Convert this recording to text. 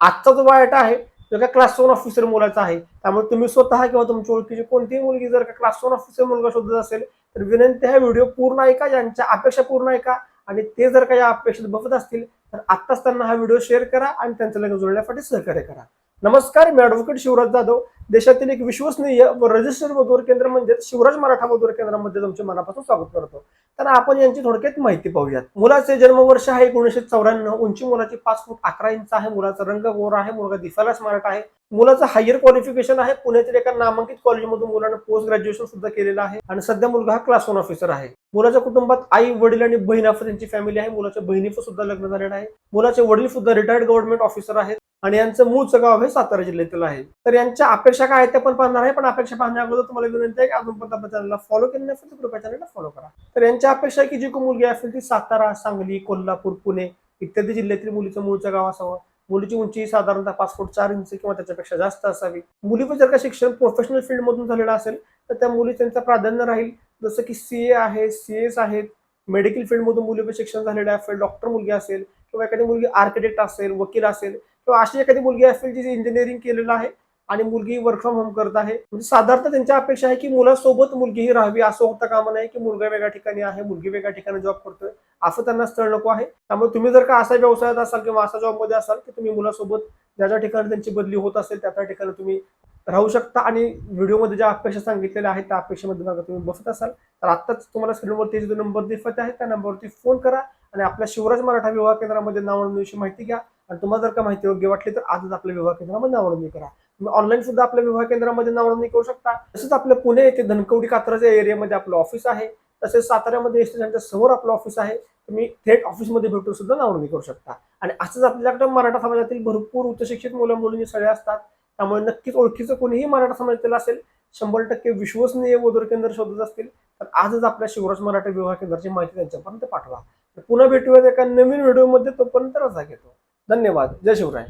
आजचा जो बायोटा आहे तो काय क्लास वन ऑफिसर मुलाचा आहे. त्यामुळे तुम्ही स्वतः किंवा तुमच्या ओळखीची कोणतीही मुलगी जर का क्लास वन ऑफिसर मुलगा शोधत असेल तर विनंती हा व्हिडिओ पूर्ण ऐका ज्यांच्या अपेक्षा पूर्ण ऐका आणि ते जर का या अपेक्षेत बघत असतील तर आत्ताच त्यांना हा व्हिडिओ शेअर करा आणि त्यांचं लग्न जोडण्यासाठी सहकार्य करा. नमस्कार मी ॲडव्होकेट शिवराज जाधव. देशातील एक विश्वसनीय व रजिस्टर्ड मजदूर केंद्र म्हणजे शिवराज मराठा मजदूर केंद्रामध्ये तुमचे मनापासून स्वागत करतो. तर आपण यांची थोडक्यात माहिती पाहूयात. मुलाचे जन्मवर्ष आहे एकोणीसशे चौऱ्याण्णव. उंची मुलाची पाच फूट अकरा इंच आहे. मुलाचा रंग गोरा आहे. मुलगा दिसायला स्मार्ट आहे. मुलाचं हायर क्वालिफिकेशन आहे. पुण्यातील एका नामांकित कॉलेजमधून मुलानं पोस्ट ग्रॅज्युएशन सुद्धा केलेलं आहे. आणि सध्या मुलगा हा क्लास वन ऑफिसर आहे. मुलाच्या कुटुंबात आई वडील आणि बहीण असं त्यांची फॅमिली आहे. मुलाच्या बहिणीचं सुद्धा लग्न झालेलं आहे. मुलाचे वडील सुद्धा रिटायर्ड गव्हर्नमेंट ऑफिसर आहेत. आणि यांचं मूळचं गाव हे सातारा जिल्ह्यातील आहे. तर यांच्या अपेक्षा काय आहेत ते पण पाहणार आहे. पण अपेक्षा पाहण्या अगोदर तुम्हाला विनंती आहे की अजून पण आपल्या चॅनलला फॉलो केलं नसेल तर कृपया चॅनलला फॉलो करा. तर यांच्या अपेक्षा आहे की जी को मुलगी असेल ती सातारा सांगली कोल्हापूर पुणे इत्यादी जिल्ह्यातील मुलीचं मूळचं गाव असावं. मुलीची उंची साधारणतः पाच फूट चार इंच किंवा त्याच्यापेक्षा जास्त असावी. मुलीचं जर का शिक्षण प्रोफेशनल फील्डमधून झालेलं असेल तर त्या मुली त्यांचं प्राधान्य राहील. जसं की सी ए आहे सी एस आहेत. मेडिकल फील्डमधून मुलीचं शिक्षण झालेलं असेल डॉक्टर मुलगी असेल किंवा एखादी मुलगी आर्किटेक्ट असेल वकील असेल किंवा अशी एखादी मुलगी असेल जी इंजिनिअरिंग केलेलं आहे आणि मुलगी वर्क फ्रॉम होम करत आहे. म्हणजे साधारणतः त्यांच्या अपेक्षा आहे की मुलासोबत मुलगीही राहावी असं होता कामा नाही की मुलगा वेगळ्या ठिकाणी आहे मुलगी वेगळ्या ठिकाणी जॉब करतोय असं त्यांना स्थळ नको आहे. त्यामुळे तुम्ही जर का असा व्यवसायात असाल किंवा असा जॉबमध्ये असाल की तुम्ही मुलासोबत ज्या ज्या ठिकाणी त्यांची बदली होत असेल त्या त्या ठिकाणी तुम्ही राहू शकता. आणि व्हिडिओमध्ये ज्या अपेक्षा सांगितलेल्या आहेत त्या अपेक्षेमध्ये जर तुम्ही बसत असाल तर आत्ताच तुम्हाला स्क्रीनवरती जो नंबर दिसत आहे त्या नंबरवरती फोन करा. आणि आपल्या शिवराज मराठा विवाह केंद्रामध्ये नाव नोंदणीची माहिती घ्या. आणि तुम्हाला जर का माहिती योग्य वाटली तर आजच आपल्या विवाह केंद्रामध्ये नाव नोंदणी करा. तुम्ही ऑनलाईन सुद्धा आपल्या विवाह केंद्रामध्ये नाव नोंदणी करू शकता. तसंच आपल्या पुणे येथे धनकवडी कात्राच्या एरियामध्ये आपलं ऑफिस आहे. तसेच साताऱ्यामध्ये एस स्टेशनच्या समोर आपलं ऑफिस आहे. तुम्ही थेट ऑफिसमध्ये भेटून सुद्धा नावनोंदणी करू शकता. आणि असंच आपल्याकडे मराठा समाजातील भरपूर उच्चशिक्षित मुलं मुलींची सगळे असतात. त्यामुळे नक्कीच ओळखीचं कोणीही मराठा समाजातील असेल शंभर टक्के विश्वसनीय वधूर केंद्र शोधत असतील तर आजच आपल्या शिवराज मराठा विवाह केंद्राची माहिती त्यांच्यापर्यंत पाठवा. पुन्हा भेटूयात एका नवीन व्हिडिओमध्ये. तोपर्यंत रजा घेतो. धन्यवाद. जय शिवराय.